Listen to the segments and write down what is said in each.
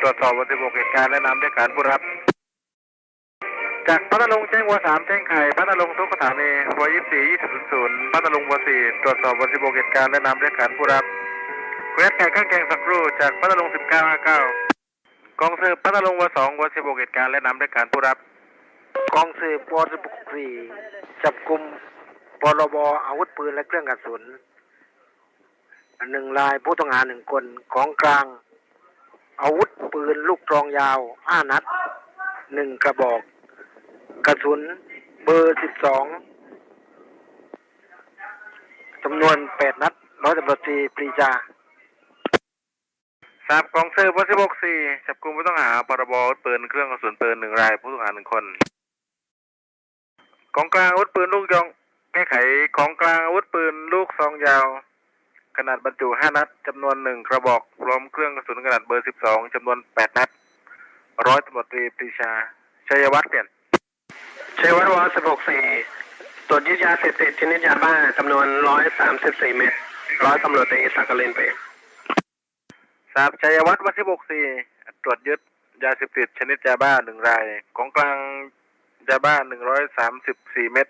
ตรวจสอบวันที่หกเหตุการณ์และนำด้วยการผู้รับ จากพัทลุงแจ้งวัวสามแจ้งไข่พัทลุงทุกสถานีวัวยี่สี่ยี่สิบศูนย์พัทลุงวัวสี่ตรวจสอบวันที่หกเหตุการณ์และนำด้วยการผู้รับเควสไก่ข้างแกงสักครู่จากพัทลุงสิบเก้าห้าเก้ากองสืบพัทลุงวัวสองวัวสิบหกเหตุการณ์และนำด้วยการผู้รับกองสืบวสิบสี่จับกลุ่มปรบอาวุธปืนและเครื่องกระสุนหนึ่งรายผู้ต้องหาหนึ่งคนของกลาง อาวุธปืนลูกตรองยาวห้านัดหนึ่งกระบอก กระสุนเบอร์สิบสองจำนวนแปดนัดร้อยตำรวจตรีปรีชาทราบกองเสืบวันที่หกสี่จับกลุ่มผู้ต้องหาพรบอาวุธปืนเครื่องกระสุนปืนหนึ่งราย ผู้ต้องหาหนึ่งคนของกลางอาวุธปืนลูกยองแก้ไขของกลางอาวุธปืนลูกซองยาว ขนาดบรรจุห้านัดจำนวนหนึ่งกระบอกพร้อมเครื่องกระสุนขนาดเบอร์สิบสองจำนวนแปดนัด ร้อยตำรวจตรีปรีชา ชัยวัฒน์เปลี่ยนเชวัตวสิบหกสี่ตรวจยึดยาเสพติดชนิดยาบ้าจำนวนร้อยสามสิบสี่เม็ดร้อยตำรวจตรีสักกลินเปรมทราบชัยวัฒน์วันที่หกสี่ตรวจยึดยาเสพติดชนิดยาบ้าหนึ่งราย ของกลางยาบ้าหนึ่งร้อยสามสิบสี่เม็ด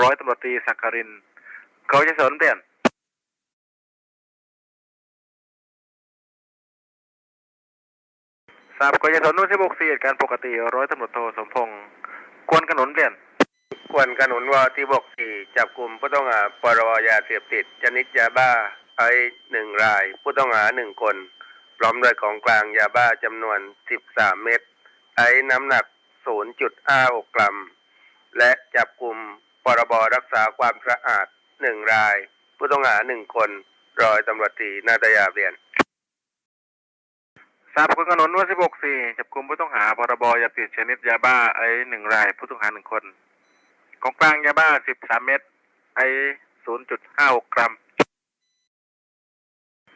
ร้อยตำรวจตรีสักกริน เขาจะสนเปลี่ยน ทราบกยศนวันที่หกสี่เหตุการณ์ปกติร้อยตำรวจโทสมพงศ์กวนขนุนเปลี่ยนควรขนุนวที่บกสี่จับกลุ่มผู้ต้องหาปรวยาเสพติดชนิดยาบ้าไอหนึ่งราย ผู้ต้องหาหนึ่งคนพร้อมด้วยของกลางยาบ้าจำนวนสิบสามเม็ดไอน้ำหนักศูนย์จุดห้าหกกรัม และจับกลุ่มปรบรักษาความสะอาดหนึ่งราย ผู้ต้องหาหนึ่งคนร้อยตำรวจตรีนาตยาเรียน ทราบกวนขนุนวันที่หกสี่จับกลุ่มผู้ต้องหาพรบยาเสพติดชนิดยาบ้าไอหนึ่งราย ผู้ต้องหาหนึ่งคน ของกลางยาบ้าสิบสามเม็ดไอศูนย์จุดห้าหกกรัม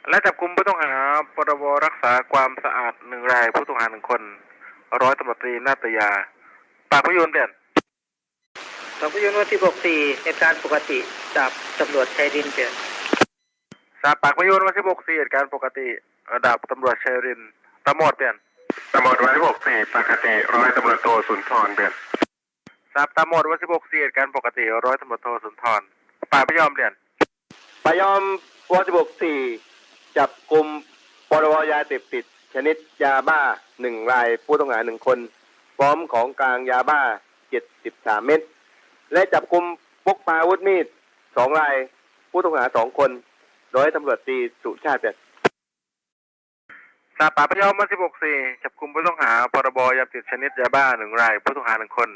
และจับกลุ่มผู้ต้องหาพรบรักษาความสะอาดหนึ่งราย ผู้ต้องหาหนึ่งคน ร้อยตำรวจตรีนาตยา ปากพยนต์เด่นสองพยนต์วันที่หกสี่เหตุการณ์ปกติจับตำรวจชายดินเปลี่ยนสาบปากพยนต์วันที่หกสี่เหตุการณ์ปกติระดับตำรวจเชยริน ตำรวจเปลี่ยนตำรวจวันที่หกสี่ปกติร้อยตำรวจโทสุนทรเบียนทราบตามหมดวันที่หกสี่เหตุการณ์ปกติร้อยตำรวจโทสุนทรปากพยอมเปลี่ยนปยอมวสิบกสี่จับกลุ่มปรวยาเสพติด ชนิดยาบ้าหนึ่งรายผู้ต้องหาหนึ่งคน พร้อมของกลางยาบ้าเจ็ดสิบสามเม็ดและจับกลุ่มพกพาอาวุธมีดสองรายผู้ต้องหาสองคนร้อยตำรวจตรีสุชาติเปยน ทราบปาพยอมวันที่หกสี่จับกลุ่มผู้ต้องหาพรบยาติดชนิดยาบ้าหนึ่งรายผู้ต้องหาหนึ่งคน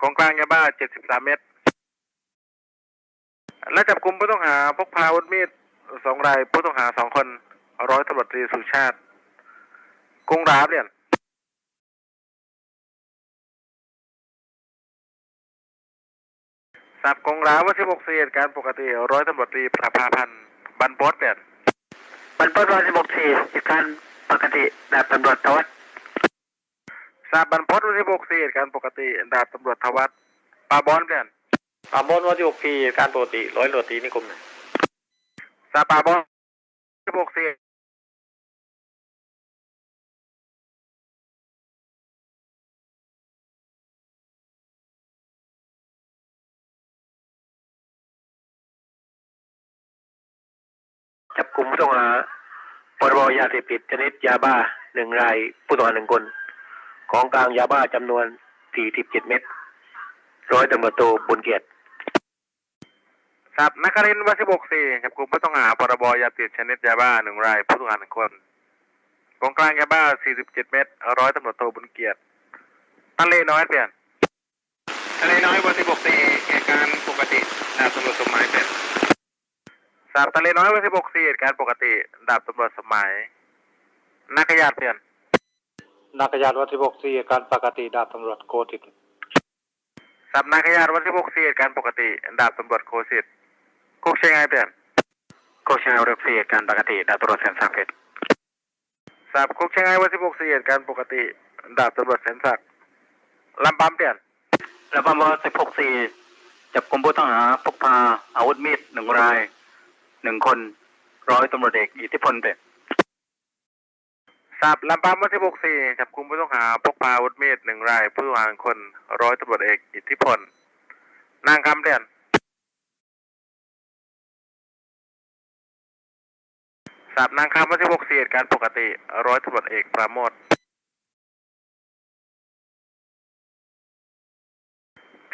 ของกลางยาบ้าเจ็ดสิบสามเม็ดและจับกลุ่มผู้ต้องหาพกพาอาวุธมีดสองรายผู้ต้องหาสองคนร้อยตำรวจตรีสุชาติกรงราบเปลี่ยนทราบกงร้าววันที่หกสี่เหตุการปกติร้อยตำรวจตรีประภาพันธ์บรรพตเปลี่ย ยนบรรพตวันที่หกสี่เหตุการณ์ปกติดาบตำรวจทวัฒน์ทราบบรรพตวันที่หกสี่เหตุการณ์ปกติดาบตำรวจทวัฒน์ปาบอนเปลี่ยนปามนวันที่หกสี่เหตุการณ์ปกติร้อยตำรวจตรีนิคมทราบปาบอนที่หกสี่จับกลุ่มผู้ต้องหา ปรบยาเสพติดชนิดยาบ้าหนึ่งรายผู้ต้องหาหนึ่งคน ของกลางยาบ้าจำนวนสี่สิบเจ็ดเม็ดร้อยตำรวจโทบุญเกียรติทราบนักรินทร์วันที่หกสี่จับกลุ่มผู้ต้องหาพรบยาเสพติดชนิดยาบ้าหนึ่งรายผู้ต้องหาหนึ่งคนของกลางยาบ้าสี่สิบเจ็ดเม็ดร้อยตำรวจโทบุญเกียรติทะเลน้อยเปลี่ยนทะเลน้อยวันที่หกสี่เหตุการณ์ปกติดาบตำรวจสมหมายเป็น ทราบทะเลน้อยวันที่หกสี่เหตุการณ์ปกติ ดาบตำรวจสมัย นักขยาดเปลี่ยนนักยาวัที่หกสี่เหตุการณ์ปกติ ดาบตำรวจโกติดสับนักขยาดวันที่หกสี่เหตุการณ์ปกติ ดาบตำรวจโคสิตคุกเชียงไงเปลี่ยนโกชาวเรือสี่เหตุการณ์ปกติดาบตำรวจแสนสักดิ์เพชรสับคุกเชียงไงวันที่หกสี่เหตุการณ์ปกติ ดาบตำรวจเสนศักดิ์ลำปั๊มเปลี่ยนแล้วก็วันที่หกสี่จับกลุ่มผู้ต้องหาพกพาอาวุธมีดหนึ่งราย หนึ่งคน ร้อยตำรวจเอกอิทธิพลเป็ดทราบลำปางวันที่6 4จับกุมผู้ต้องหาพกพาอาวุธมีดหนึ่งราย ผู้ต้องหาหนึ่งคน ร้อยตำรวจเอกอิทธิพล นางคำเรียนทราบนางคำวันที่6 4เหตุการณ์ปกติ ร้อยตำรวจเอกปราโมท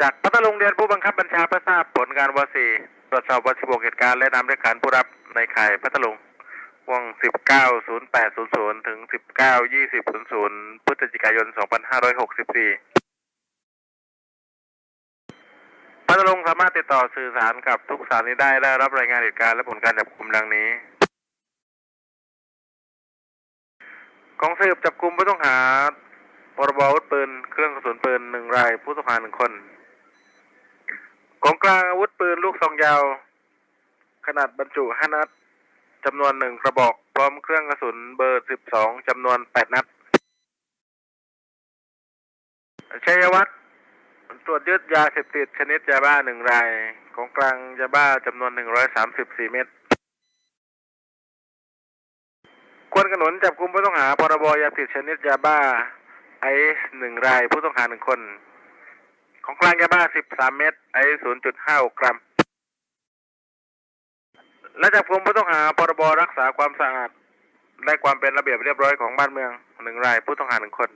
จากพัทลุงเรียนผู้บังคับบัญชาเพื่อทราบผลการวสี ตรวจสอบวัน 16 เหตุการณ์และนำด้วยการผู้รับในข่ายพัทลุงวง 190800 ถึง 192000 พฤศจิกายน 2564 พัทลุงสามารถติดต่อสื่อสารกับทุกสถานีได้และรับรายงานเหตุการณ์และผลการจับกลุ่มดังนี้ กองสืบจับกลุ่มผู้ต้องหาพรบอาวุธปืน เครื่องกระสุนปืนหนึ่งราย ผู้ต้องหาหนึ่งคน ของกลางอาวุธปืนลูกซองยาว ขนาดบรรจุห้านัดจำนวนหนึ่งกระบอก พร้อมเครื่องกระสุนเบอร์สิบสองจำนวนแปดนัด ชัยวัฒน์ตรวจยึดยาเสพติดชนิดยาบ้าหนึ่งราย ของกลางยาบ้าจำนวนหนึ่งร้อยสามสิบสี่เม็ดควรขนุนจับกุมผู้ต้องหาพรบยาเสพติดชนิดยาบ้า ไอซ์หนึ่งรายผู้ต้องหาหนึ่งคน ของกลางยาบ้าสิบสามเม็ดไอซ์ศูนย์จุดห้ากรัม และจับกุมผู้ต้องหาพรบรักษาความสะอาดและความเป็นระเบียบเรียบร้อยของบ้านเมืองหนึ่งรายผู้ต้องหาหนึ่งคน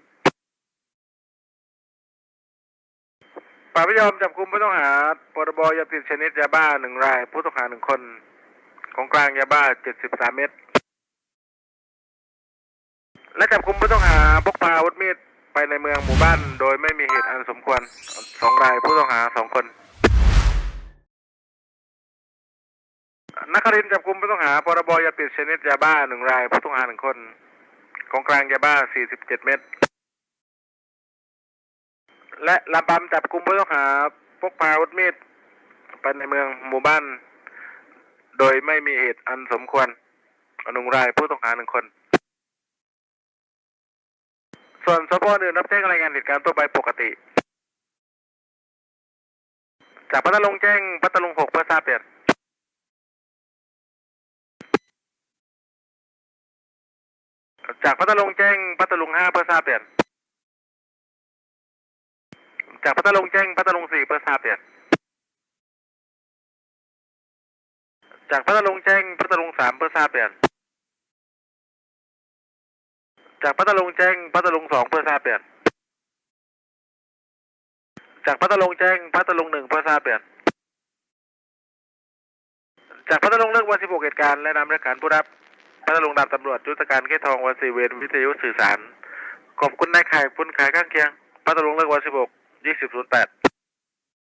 ป่าพยอมจับกุมผู้ต้องหาพรบยาเสพติดชนิดยาบ้าหนึ่งราย ผู้ต้องหาหนึ่งคน ของกลางยาบ้าเจ็ดสิบสามเม็ดและจับกุมผู้ต้องหาพกพาอาวุธมีด ไปในเมืองหมู่บ้านโดยไม่มีเหตุอันสมควรสองรายผู้ต้องหาสองคนนักครินจับกุมผู้ต้องหาพรบยาติดชนิดยาบ้าหนึ่งรายผู้ต้องหาหนึ่งคน ของกลางยาบ้าสี่สิบเจ็ดเม็ดและลำปำจับกุมผู้ต้องหาพกพาอาวุธมีดไปในเมืองหมู่บ้าน โดยไม่มีเหตุอันสมควรหนึ่งรายผู้ต้องหาหนึ่งคน ส่วนสพอื่นรับแจ้งรายงานเหตุการณ์ตัวไปปกติ จากพัทลุงแจ้งพัทลุงหกเพื่อทราบเปลี่ยนจากพัทลุงแจ้งพัทลุงห้าเพื่อทราบเปลี่ยนจากพัทลุงแจ้งพัทลุงสี่เพื่อทราบเปลี่ยนจากพัทลุงแจ้งพัทลุงสามเพื่อทราบเปลี่ย จากพัทลุงแจ้งพัทลุงสองเพื่อทราบเปลี่ยนจากพัทลุงแจ้งพัทลุงหนึ่งเพื่อทราบเปลี่ยนจากพัทลุงเลือกวันสิบหกเหตุการณ์และนำรายการผู้รับพัทลุงดาบตำรวจยุทธการเขตทองวันสี่เวรวิทยุสื่อสารขอบคุณนายขายคุณขายข้างเคียงพัทลุงเลือกวันสิบหกยี่สิบศูนย์แปด